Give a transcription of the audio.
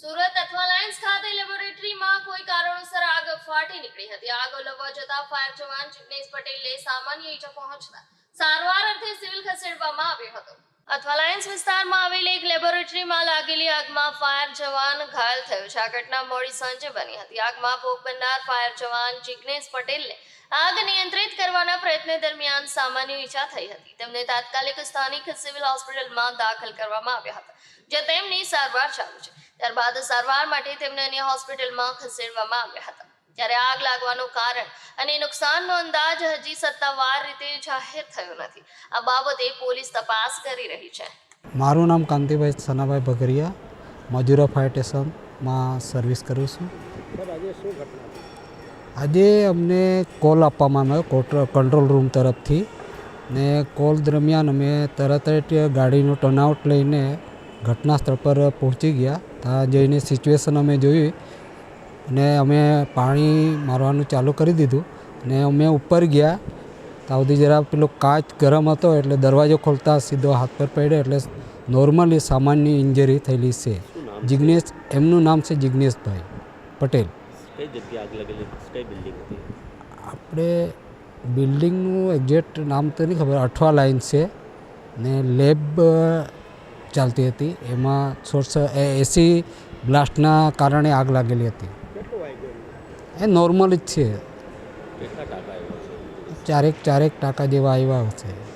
સુરત અથવા લાયન્સ ખાતે લેબોરેટરીમાં કોઈ કારણોસર આગ ફાટી નીકળી હતી. આગ ઓલવવા જતા ફાયર જવાન જિગ્નેશ પટેલને સામાન્ય ઈજા પહોંચતા સારવાર અર્થે સિવિલ ખસેડવામાં આવ્યો હતો. અથવા લાયન્સ વિસ્તારમાં આવેલી એક લેબોરેટરીમાં લાગેલી આગમાં ફાયર જવાન ઘાયલ થયો છે. આ ઘટના મોડી સાંજે બની હતી. આગમાં ભોગ બનનાર ફાયર જવાન જિગ્નેશ પટેલને આગ નિયંત્રિત કરવાના પ્રયત્ન દરમિયાન સામાન્ય ઈજા થઈ હતી. તેમને તાત્કાલિક સ્થાનિક સિવિલ હોસ્પિટલમાં દાખલ કરવામાં આવ્યા હતા, જ્યાં તેમની સારવાર ચાલુ છે. ત્યારબાદ સારવાર માટે તેમને અન્ય હોસ્પિટલમાં ખસેડવામાં આવ્યા હતા. ત્યારે આગ લાગવાનું કારણ અને નુકસાનનો અંદાજ હજી સત્તાવાર રીતે જાહેર થયો નથી. આ બાબતે પોલીસ તપાસ કરી રહી છે. મારું નામ કાંતિભાઈ સનાભાઈ ભગરિયા. મજુરા ફાયર સ્ટેશનમાં સર્વિસ કરું છું. આજે અમને કોલ આપવામાં આવ્યો કોટ- કંટ્રોલ રૂમ તરફથી. ને કોલ દરમિયાન અમે તરત જ ગાડીનું ટર્નઆઉટ લઈને ઘટના સ્થળ પર પહોંચી ગયા. ત્યાં જઈને સિચ્યુએશન અમે જોઈ અને અમે પાણી મારવાનું ચાલુ કરી દીધું ને અમે ઉપર ગયા. ત્યાં સુધી જરા પેલો કાચ ગરમ હતો એટલે દરવાજો ખોલતા સીધો હાથ પર પડ્યો એટલે નોર્મલી સામાન્ય ઇન્જરી થયેલી છે. જિગ્નેશ એમનું નામ છે જિગ્નેશભાઈ પટેલ. કઈ જગ્યાએ આગ લાગેલી? કઈ બિલ્ડિંગ હતી? આપણે બિલ્ડિંગનું એક્ઝેક્ટ નામ તો નહીં ખબર અઠવા લાઈન છે ને લેબ ચાલતી હતી. એમાં સોર્સ એસી બ્લાસ્ટના કારણે આગ લાગેલી હતી. એ નોર્મલ જ છે? ચારેક ચારેક ટાંકા જેવા આવ્યા હશે.